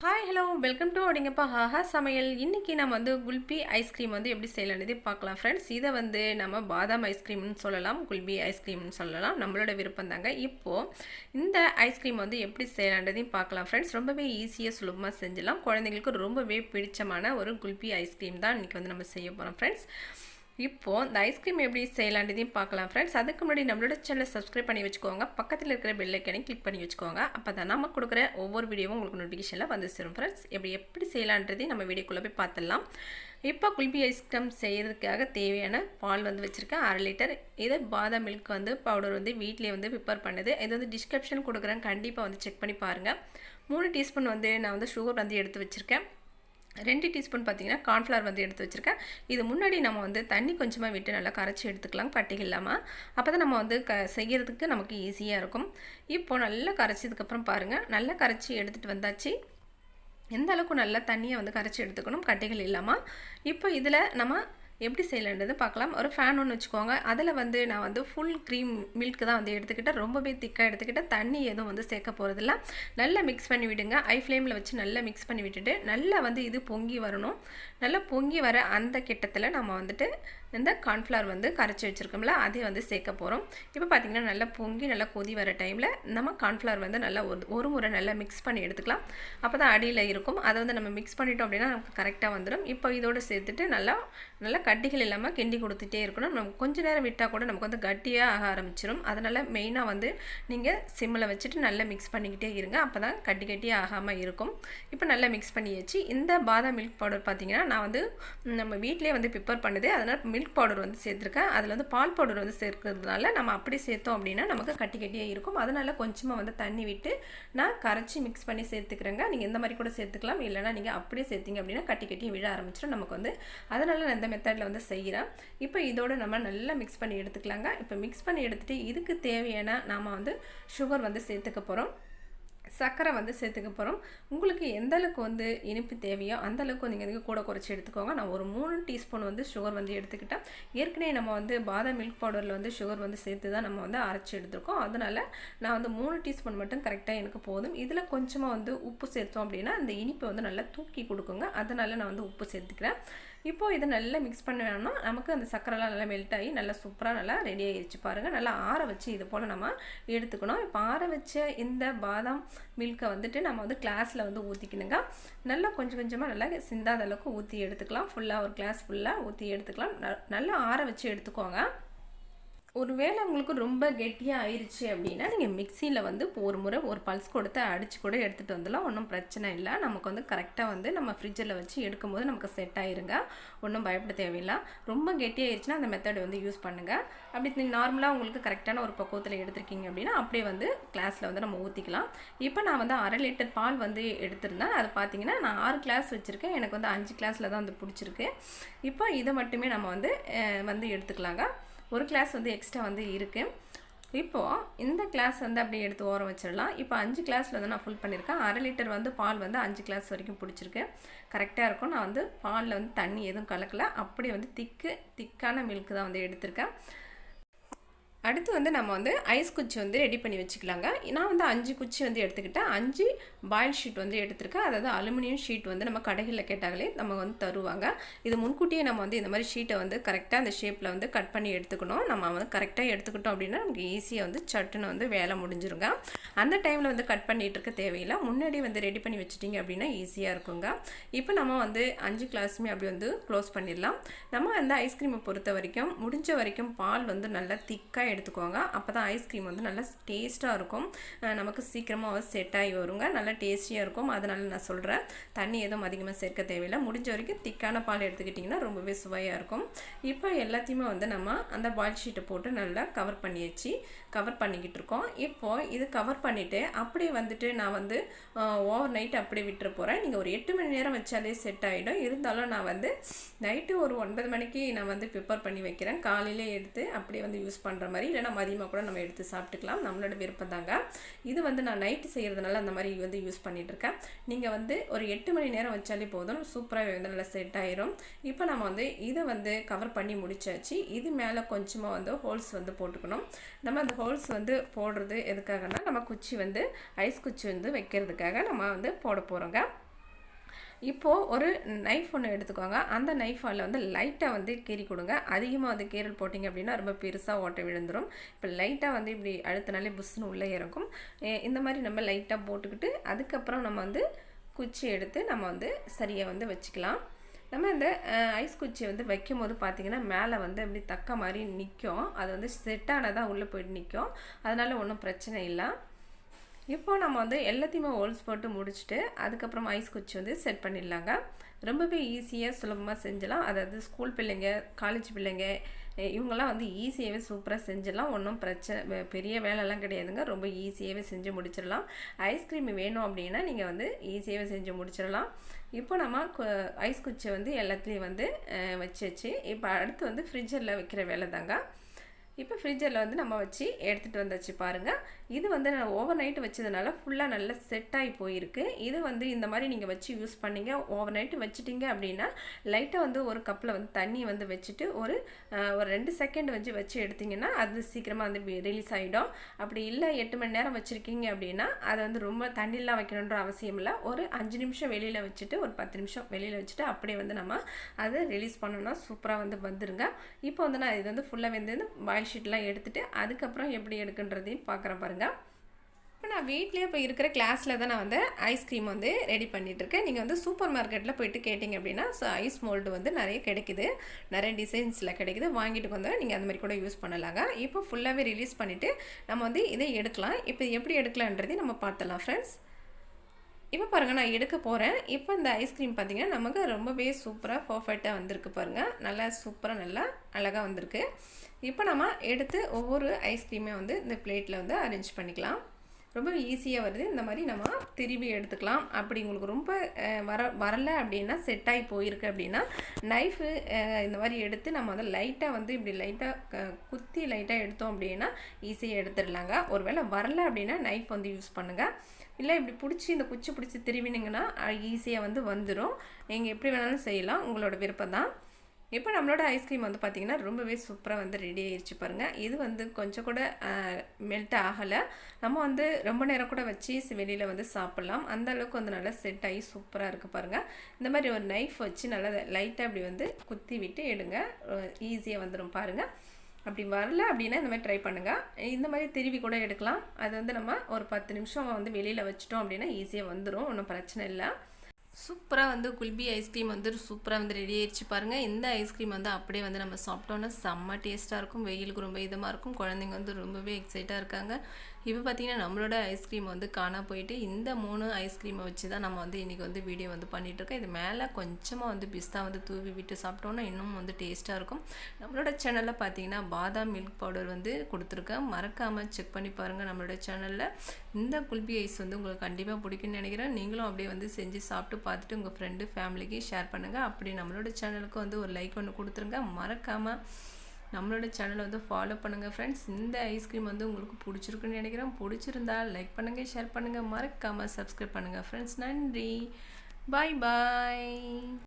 Hi hello welcome to அப்படிங்கப்பா ஹாஹா சமையல் இன்றைக்கி நம்ம வந்து குல்பி ஐஸ்கிரீம் வந்து எப்படி செய்யலான்றதே பார்க்கலாம் ஃப்ரெண்ட்ஸ் இதை வந்து நம்ம பாதாம் ஐஸ்கிரீம்னு சொல்லலாம் குல்பி ஐஸ்கிரீம்னு சொல்லலாம் நம்மளோட விருப்பம் தாங்க இப்போது இந்த ஐஸ்கிரீம் வந்து எப்படி செய்யலான்றதையும் பார்க்கலாம் ஃப்ரெண்ட்ஸ் ரொம்பவே ஈஸியாக சுலபமாக செஞ்சிடலாம் குழந்தைங்களுக்கு ரொம்பவே பிடிச்சமான ஒரு குல்பி ஐஸ்கிரீம் தான் இன்றைக்கி வந்து நம்ம செய்ய போகிறோம் ஃப்ரெண்ட்ஸ் இப்போது இந்த ஐஸ்கிரீம் எப்படி செய்யலான்றதையும் பார்க்கலாம் ஃப்ரெண்ட்ஸ் அதுக்கு முன்னாடி நம்மளோட சேனலை சப்ஸ்கிரைப் பண்ணி வச்சுக்கோங்க. பக்கத்தில் இருக்கிற பெல்லைக்கனையும் கிளிக் பண்ணி வச்சுக்கோங்க. அப்போ தான் நம்ம கொடுக்குற ஒவ்வொரு வீடியோவும் உங்களுக்கு நோட்டிஃபிகேஷனில் வந்து சேரும் ஃப்ரெண்ட்ஸ் எப்படி எப்படி செய்யலான்றதையும் நம்ம வீடியோக்குள்ளே போய் பார்த்துடலாம். இப்போ குல்பி ஐஸ்கிரீம் செய்கிறதுக்காக தேவையான பால் வந்து வச்சுருக்கேன். அரை லிட்டர் இது பாதாம் மில்க் வந்து பவுடர் வந்து வீட்லேயே வந்து ப்ரிப்பேர் பண்ணுது. இது வந்து டிஸ்கிரிப்ஷன் கொடுக்குறேன். கண்டிப்பாக வந்து செக் பண்ணி பாருங்கள் மூணு டீஸ்பூன் வந்து நான் வந்து சுகர் வந்து எடுத்து வச்சுருக்கேன். ரெண்டு டீஸ்பூன் பார்த்தீங்கன்னா கார்ன்ஃப்ளவர் வந்து எடுத்து வச்சுருக்கேன். இது முன்னாடி நம்ம வந்து தண்ணி கொஞ்சமாக விட்டு நல்லா கரைச்சி எடுத்துக்கலாம் கட்டி இல்லாமல் அப்போ தான் நம்ம வந்து க செய்கிறதுக்கு நமக்கு ஈஸியாக இருக்கும். இப்போது நல்லா கரைச்சதுக்கப்புறம் பாருங்கள் நல்லா கரைச்சி எடுத்துகிட்டு வந்தாச்சு. எந்த அளவுக்கு நல்லா தண்ணியை வந்து கரைச்சி எடுத்துக்கணும் கட்டிகள் இல்லாமல் இப்போ இதில் நம்ம எப்படி செய்யலான்றது பார்க்கலாம். ஒரு ஃபேன் ஒன்று வச்சுக்கோங்க. அதில் வந்து நான் வந்து ஃபுல் க்ரீம் மில்க் தான் வந்து எடுத்துக்கிட்டேன். ரொம்பவே திக்காக எடுத்துக்கிட்டேன். தண்ணி எதுவும் வந்து சேர்க்க போகிறதில்ல நல்லா மிக்ஸ் பண்ணி விடுங்க. ஐ ஃப்ளேமில் வச்சு நல்லா மிக்ஸ் பண்ணி விட்டுட்டு நல்லா வந்து இது பொங்கி வரணும். நல்லா பொங்கி வர அந்த கிட்டத்தில் நம்ம வந்துட்டு இந்த கார்ன்ஃப்ளவர் வந்து கரைச்சி வச்சுருக்கோம்ல அதே வந்து சேர்க்க போகிறோம் இப்போ பார்த்திங்கன்னா நல்லா பொங்கி நல்லா கொதி வர டைமில் நம்ம கார்ன்ஃப்ளவர் வந்து நல்லா ஒரு ஒரு முறை நல்லா மிக்ஸ் பண்ணி எடுத்துக்கலாம். அப்போ தான் அடியில் இருக்கும். அதை வந்து நம்ம மிக்ஸ் பண்ணிட்டோம் அப்படின்னா நமக்கு கரெக்டாக வந்துடும் இப்போ இதோடு சேர்த்துட்டு நல்லா நல்லா கட்டிகள் இல்லாமல் கிண்டி கொடுத்துட்டே இருக்கணும். நம்ம கொஞ்சம் நேரம் விட்டால் கூட நமக்கு வந்து கட்டியாக ஆக ஆரம்பிச்சிடும் அதனால் மெயினாக வந்து நீங்கள் சிம்மில் வச்சுட்டு நல்லா மிக்ஸ் பண்ணிக்கிட்டே இருங்க. அப்போ தான் கட்டி கட்டி ஆகாமல் இருக்கும். இப்போ நல்லா மிக்ஸ் பண்ணியாச்சு. இந்த பாதாம் மில்க் பவுடர் பார்த்திங்கன்னா நான் வந்து நம்ம வீட்டிலே வந்து ப்ரிப்பேர் பண்ணுது. அதனால் மில்க் பவுடர் வந்து சேர்த்துருக்கேன். அதில் வந்து பால் பவுடர் வந்து சேர்க்கறதுனால நம்ம அப்படி சேர்த்தோம் அப்படின்னா நமக்கு கட்டி கட்டியாக இருக்கும். அதனால் கொஞ்சமாக வந்து தண்ணி விட்டு நான் கரைச்சி மிக்ஸ் பண்ணி சேர்த்துக்கிறேங்க. நீங்கள் இந்த மாதிரி கூட சேர்த்துக்கலாம். இல்லைனா நீங்கள் அப்படியே சேர்த்திங்க அப்படின்னா கட்டி கட்டி விழ ஆரம்பிச்சிடும் நமக்கு வந்து அதனால் நான் இந்த மெத்தடில் வந்து செய்கிறேன் இப்போ இதோடு நம்ம நல்லா மிக்ஸ் பண்ணி எடுத்துக்கலாங்க. இப்போ மிக்ஸ் பண்ணி எடுத்துகிட்டு இதுக்கு தேவையான நாம் வந்து சுகர் வந்து சேர்த்துக்க போகிறோம் சர்க்கரை வந்து சேர்த்துக்க போகிறோம் உங்களுக்கு எந்த அளவுக்கு வந்து இனிப்பு தேவையோ அந்த அளவுக்கு நீங்கள் வந்து கூட குறைச்சி எடுத்துக்கோங்க. நான் ஒரு மூணு டீஸ்பூன் வந்து சுகர் வந்து எடுத்துக்கிட்டேன். ஏற்கனவே நம்ம வந்து பாதாம் மில்க் பவுடரில் வந்து சுகர் வந்து சேர்த்து தான் நம்ம வந்து அரைச்சி எடுத்துருக்கோம். அதனால் நான் வந்து மூணு டீஸ்பூன் மட்டும் கரெக்டாக எனக்கு போதும். இதில் கொஞ்சமாக வந்து உப்பு சேர்த்தோம் அப்படின்னா அந்த இனிப்பை வந்து நல்லா தூக்கி கொடுக்குங்க. அதனால் நான் வந்து உப்பு சேர்த்துக்கிறேன். இப்போது இதை நல்லா மிக்ஸ் பண்ணோம்னா நமக்கு அந்த சக்கரைலாம் நல்லா மெல்ட் ஆகி நல்லா சூப்பராக நல்லா ரெடி ஆகிடுச்சு பாருங்கள் நல்லா ஆற வச்சு இது போல் நம்ம எடுத்துக்கணும். இப்போ ஆற வச்ச இந்த பாதாம் மில்கை வந்துட்டு நம்ம வந்து கிளாஸில் வந்து ஊற்றிக்கணுங்க நல்லா கொஞ்சம் கொஞ்சமாக நல்லா சிந்தாத அளவுக்கு ஊற்றி எடுத்துக்கலாம். ஃபுல்லாக ஒரு கிளாஸ் ஃபுல்லாக ஊற்றி எடுத்துக்கலாம். நல்லா ஆற வச்சு எடுத்துக்கோங்க. ஒருவேளை உங்களுக்கு ரொம்ப கெட்டியாக ஆயிடுச்சு அப்படின்னா நீங்கள் மிக்சியில் வந்து ஒரு முறை ஒரு பல்ஸ் கொடுத்து அடித்து கூட எடுத்துகிட்டு வந்துடலாம். ஒன்றும் பிரச்சனை இல்லை. நமக்கு வந்து கரெக்டாக வந்து நம்ம ஃப்ரிட்ஜில் வச்சு எடுக்கும்போது நமக்கு செட் ஆயிருங்க. ஒன்றும் பயப்பட தேவையில்லை. ரொம்ப கெட்டியாயிருச்சுன்னா அந்த மெத்தட் வந்து யூஸ் பண்ணுங்கள் அப்படி நார்மலாக உங்களுக்கு கரெக்டான ஒரு பக்குவத்தில் எடுத்திருக்கீங்க அப்படின்னா அப்படியே வந்து கிளாஸில் வந்து நம்ம ஊற்றிக்கலாம் இப்போ நான் வந்து அரை லிட்டர் பால் வந்து எடுத்திருந்தேன். அது பார்த்தீங்கன்னா நான் ஆறு கிளாஸ் வச்சுருக்கேன். எனக்கு வந்து அஞ்சு கிளாஸில் தான் வந்து பிடிச்சிருக்கு. இப்போ இதை மட்டுமே நம்ம வந்து வந்து எடுத்துக்கலாங்க. ஒரு கிளாஸ் வந்து எக்ஸ்ட்ரா வந்து இருக்குது இப்போது இந்த கிளாஸ் வந்து அப்படியே எடுத்து ஓரம் வச்சிடலாம். இப்போ அஞ்சு கிளாஸில் வந்து நான் ஃபுல் பண்ணியிருக்கேன். அரை லிட்டர் வந்து பால் வந்து அஞ்சு கிளாஸ் வரைக்கும் பிடிச்சிருக்கு. கரெக்டாக இருக்கும். நான் வந்து பாலில் வந்து தண்ணி எதுவும் கலக்கலை. அப்படியே வந்து திக்கு திக்கான மில்க் தான் வந்து எடுத்திருக்கேன். அடுத்து வந்து நம்ம வந்து ஐஸ் குச்சி வந்து ரெடி பண்ணி வச்சுக்கலாங்க. நான் வந்து அஞ்சு குச்சி வந்து எடுத்துக்கிட்டேன். அஞ்சு பாயில் ஷீட் வந்து எடுத்திருக்கேன். அதாவது அலுமினியம் ஷீட் வந்து நம்ம கடைகளில் கேட்டாங்களே நம்ம வந்து தருவாங்க. இது முன்கூட்டியே நம்ம வந்து இந்த மாதிரி ஷீட்டை வந்து கரெக்டாக அந்த ஷேப்பில் வந்து கட் பண்ணி எடுத்துக்கணும். நம்ம வந்து கரெக்டாக எடுத்துக்கிட்டோம் அப்படின்னா நமக்கு ஈஸியாக வந்து சட்டுன்னு வந்து வேலை முடிஞ்சிருங்க. அந்த டைமில் வந்து கட் பண்ணிகிட்டு இருக்க தேவையில்லை. முன்னாடி வந்து ரெடி பண்ணி வச்சுட்டிங்க அப்படின்னா ஈஸியாக இருக்குங்க. இப்போ நம்ம வந்து அஞ்சு கிளாஸுமே அப்படி வந்து க்ளோஸ் பண்ணிடலாம். நம்ம அந்த ஐஸ்கிரீமை பொறுத்த வரைக்கும் முடிஞ்ச வரைக்கும் பால் வந்து நல்லா திக்காக எடுத்துக்கோங்க. அப்போ தான் ஐஸ்கிரீம் வந்து நல்லா டேஸ்ட்டாக இருக்கும். நமக்கு சீக்கிரமாக செட் ஆகி வருங்க. நல்லா டேஸ்டியாக இருக்கும். அதனால் நான் சொல்கிறேன் தண்ணி எதுவும் அதிகமாக சேர்க்க தேவையில்லை. முடிஞ்ச வரைக்கும் திக்கான பால் எடுத்துக்கிட்டிங்கன்னா ரொம்பவே சுவையாக இருக்கும். இப்போ எல்லாத்தையுமே வந்து நம்ம அந்த பால் ஷீட்டை போட்டு நல்லா கவர் பண்ணியாச்சு. கவர் பண்ணிக்கிட்டு இருக்கோம். இப்போது இது கவர் பண்ணிவிட்டு அப்படியே வந்துட்டு நான் வந்து ஓவர் நைட் அப்படியே விட்டுற போகிறேன் நீங்கள் ஒரு எட்டு மணி நேரம் வச்சாலே செட் ஆகிடும் இருந்தாலும் நான் வந்து நைட்டு ஒரு ஒன்பது மணிக்கு நான் வந்து ப்ரிப்பேர் பண்ணி வைக்கிறேன். காலையிலே எடுத்து அப்படியே வந்து யூஸ் பண்ணுற மாதிரி இல்லைனா மதியமாக கூட நம்ம எடுத்து சாப்பிட்டுக்கலாம். நம்மளோட விருப்பம் தாங்க. இது வந்து நான் நைட்டு செய்கிறதுனால அந்த மாதிரி வந்து யூஸ் பண்ணிகிட்ருக்கேன் நீங்கள் வந்து ஒரு எட்டு மணி நேரம் வச்சாலே போதும். சூப்பராக வந்து நல்லா செட் ஆயிரும். இப்போ நம்ம வந்து இதை வந்து கவர் பண்ணி முடிச்சாச்சு. இது மேலே கொஞ்சமாக வந்து ஹோல்ஸ் வந்து போட்டுக்கணும். நம்ம அந்த ஹோல்ஸ் வந்து போடுறது எதுக்காகனா நம்ம குச்சி வந்து ஐஸ் குச்சி வந்து வைக்கிறதுக்காக நம்ம வந்து போட போகிறோங்க இப்போது ஒரு நைஃப் ஒன்று எடுத்துக்கோங்க. அந்த நைஃபால் வந்து லைட்டாக வந்து கீறி கொடுங்க. அதிகமாக வந்து கீரல் போட்டிங்க அப்படின்னா ரொம்ப பெருசாக ஓட்டை விழுந்துடும் இப்போ லைட்டாக வந்து இப்படி அழுத்தினாலே புஷ்னு உள்ளே இறக்கும். இந்த மாதிரி நம்ம லைட்டாக போட்டுக்கிட்டு அதுக்கப்புறம் நம்ம வந்து குச்சி எடுத்து நம்ம வந்து சரியாக வந்து வச்சுக்கலாம். நம்ம இந்த ஐஸ் குச்சி வந்து வைக்கும் போது பார்த்திங்கன்னா மேலே வந்து அப்படி தக்க மாதிரி நிற்கும் அது வந்து செட்டானதாக உள்ளே போயிட்டு நிற்கும் அதனால் ஒன்றும் பிரச்சனை இல்லை. இப்போ நம்ம வந்து எல்லாத்தையுமே ஹோல்ஸ் போட்டு முடிச்சுட்டு அதுக்கப்புறம் ஐஸ் குச்சி வந்து செட் பண்ணிடலாங்க. ரொம்பவே ஈஸியாக சுலபமாக செஞ்சலாம் அதாவது ஸ்கூல் பிள்ளைங்க காலேஜ் பிள்ளைங்க இவங்கெல்லாம் வந்து ஈஸியாகவே சூப்பராக செஞ்சிடலாம். ஒன்றும் பிரச்சனை பெரிய வேலைலாம் கிடையாதுங்க. ரொம்ப ஈஸியாகவே செஞ்சு முடிச்சிடலாம். ஐஸ்கிரீம் வேணும் அப்படின்னா நீங்கள் வந்து ஈஸியாகவே செஞ்சு முடிச்சிடலாம். இப்போ நம்ம கு- ஐஸ் குச்சியை வந்து எல்லாத்துலேயும் வந்து வச்சு வச்சு இப்போ அடுத்து வந்து ஃப்ரிட்ஜரில் வைக்கிற வேலை தாங்க இப்போ ஃப்ரிட்ஜரில் வந்து நம்ம வச்சு எடுத்துகிட்டு வந்தாச்சு பாருங்கள் இது வந்து நான் ஓவர் நைட்டு வச்சதுனால ஃபுல்லாக நல்லா செட் ஆகி போயிருக்கு. இது வந்து இந்த மாதிரி நீங்கள் வச்சு யூஸ் பண்ணிங்க. ஓவர் நைட்டு வச்சுட்டிங்க அப்படின்னா லைட்டாக வந்து ஒரு கப்பில் வந்து தண்ணி வந்து வச்சுட்டு ஒரு ஒரு ரெண்டு செகண்ட் வச்சு வச்சு எடுத்திங்கன்னா அது சீக்கிரமாக வந்து ரிலீஸ் ஆகிடும் அப்படி இல்லை எட்டு மணி நேரம் வச்சுருக்கீங்க அப்படின்னா அதை வந்து ரொம்ப தண்ணிலாம் வைக்கணுன்ற அவசியம் இல்லை. ஒரு அஞ்சு நிமிஷம் வெளியில் வச்சுட்டு ஒரு பத்து நிமிஷம் வெளியில் வச்சுட்டு அப்படியே வந்து நம்ம அதை ரிலீஸ் பண்ணோம்னா சூப்பராக வந்து வந்துருங்க. இப்போ வந்து நான் இது வந்து ஃபுல்லாக வந்து பாயில் ஷீட்லாம் எடுத்துட்டு அதுக்கப்புறம் எப்படி எடுக்குன்றதையும் பார்க்குறேன் பாருங்கள் இப்போ நான் வீட்லேயே இப்போ இருக்கிற கிளாஸில் தான் நான் வந்து ஐஸ்கிரீம் வந்து ரெடி பண்ணிகிட்ருக்கேன் இருக்கேன் நீங்கள் வந்து சூப்பர் மார்க்கெட்டில் போயிட்டு கேட்டிங்க அப்படின்னா ஸோ ஐஸ் மோல்டு வந்து நிறைய கிடைக்குது. நிறைய டிசைன்ஸில் கிடைக்குது. வாங்கிட்டு வந்து நீங்கள் அந்த மாதிரி கூட யூஸ் பண்ணலாங்க. இப்போ ஃபுல்லாகவே ரிலீஸ் பண்ணிவிட்டு நம்ம வந்து இதை எடுக்கலாம். இப்போ எப்படி எடுக்கலான்றதையும் நம்ம பார்த்துடலாம் ஃப்ரெண்ட்ஸ் இப்போ பாருங்கள் நான் எடுக்க போகிறேன் இப்போ இந்த ஐஸ்கிரீம் பார்த்திங்கன்னா நமக்கு ரொம்பவே சூப்பராக பர்ஃபெக்டாக வந்திருக்கு பாருங்கள் நல்லா சூப்பராக நல்லா அழகாக வந்திருக்கு. இப்போ நம்ம எடுத்து ஒவ்வொரு ஐஸ்கிரீமே வந்து இந்த பிளேட்டில் வந்து அரேஞ்ச் பண்ணிக்கலாம். ரொம்ப ஈஸியாக வருது. இந்த மாதிரி நம்ம திரும்பி எடுத்துக்கலாம். அப்படி உங்களுக்கு ரொம்ப வர வரல அப்படின்னா செட் ஆகி போயிருக்கு அப்படின்னா நைஃபு இந்த மாதிரி எடுத்து நம்ம வந்து லைட்டாக வந்து இப்படி லைட்டாக குத்தி லைட்டாக எடுத்தோம் அப்படின்னா ஈஸியாக எடுத்துடலாங்க. ஒருவேளை வரல அப்படின்னா நைஃப் வந்து யூஸ் பண்ணுங்கள் இல்லை இப்படி பிடிச்சி இந்த குச்சி பிடிச்சி திருவினீங்கன்னா ஈஸியாக வந்து வந்துடும் நீங்கள் எப்படி வேணாலும் செய்யலாம். உங்களோட விருப்பம் தான் இப்போ நம்மளோட ஐஸ்கிரீம் வந்து பார்த்திங்கன்னா ரொம்பவே சூப்பராக வந்து ரெடி ஆயிடுச்சு பாருங்கள் இது வந்து கொஞ்சம் கூட மெல்ட் ஆகலை. நம்ம வந்து ரொம்ப நேரம் கூட வச்சு வெளியில் வந்து சாப்பிட்லாம். அந்த அளவுக்கு வந்து நல்லா செட் ஆகி சூப்பராக இருக்குது பாருங்கள் இந்த மாதிரி ஒரு நைஃப் வச்சு நல்லா லைட்டாக அப்படி வந்து குத்தி விட்டு எடுங்க. ஈஸியாக வந்துடும் பாருங்கள் அப்படி வரல அப்படின்னா இந்த மாதிரி ட்ரை பண்ணுங்கள் இந்த மாதிரி திருவி கூட எடுக்கலாம். அது வந்து நம்ம ஒரு பத்து நிமிஷம் வந்து வெளியில் வச்சிட்டோம் அப்படின்னா ஈஸியாக வந்துடும் ஒன்றும் பிரச்சனை இல்லை. சூப்பராக வந்து குல்பி ஐஸ்கிரீம் வந்து சூப்பராக வந்து ரெடி ஆயிடுச்சு பாருங்கள் இந்த ஐஸ்கிரீம் வந்து அப்படியே வந்து நம்ம சாப்பிட்டோன்னா செம்ம டேஸ்ட்டாக இருக்கும். வெயிலுக்கு ரொம்ப இதமாக இருக்கும். குழந்தைங்க வந்து ரொம்பவே எக்ஸைட்டாக இருக்காங்க. இப்போ பார்த்தீங்கன்னா நம்மளோட ஐஸ்கிரீம் வந்து காணா போயிட்டு இந்த மூணு ஐஸ்கிரீமை வச்சு தான் நம்ம வந்து இன்றைக்கி வந்து வீடியோ வந்து பண்ணிகிட்ருக்கோம் இது மேலே கொஞ்சமாக வந்து பிஸ்தா வந்து தூவி விட்டு சாப்பிட்டோன்னா இன்னும் வந்து டேஸ்ட்டாக இருக்கும். நம்மளோட சேனலில் பார்த்தீங்கன்னா பாதாம் மில்க் பவுடர் வந்து கொடுத்துருக்கேன். மறக்காமல் செக் பண்ணி பாருங்கள் நம்மளோட சேனலில் இந்த குல்பி ஐஸ் வந்து உங்களுக்கு கண்டிப்பாக பிடிக்கும்னு நினைக்கிறேன். நீங்களும் அப்படியே வந்து செஞ்சு சாப்பிட்டு பார்த்துட்டு உங்கள் ஃப்ரெண்டு ஃபேமிலிக்கு ஷேர் பண்ணுங்கள் அப்படி நம்மளோட சேனலுக்கு வந்து ஒரு லைக் ஒன்று கொடுத்துருங்க. மறக்காமல் நம்மளோட சேனலை வந்து ஃபாலோ பண்ணுங்கள் ஃப்ரெண்ட்ஸ் இந்த ஐஸ்கிரீம் வந்து உங்களுக்கு பிடிச்சிருக்குன்னு நினைக்கிறேன். பிடிச்சிருந்தா லைக் பண்ணுங்கள் ஷேர் பண்ணுங்கள் மறக்காமல் சப்ஸ்கிரைப் பண்ணுங்கள் ஃப்ரெண்ட்ஸ் நன்றி. பாய் பாய்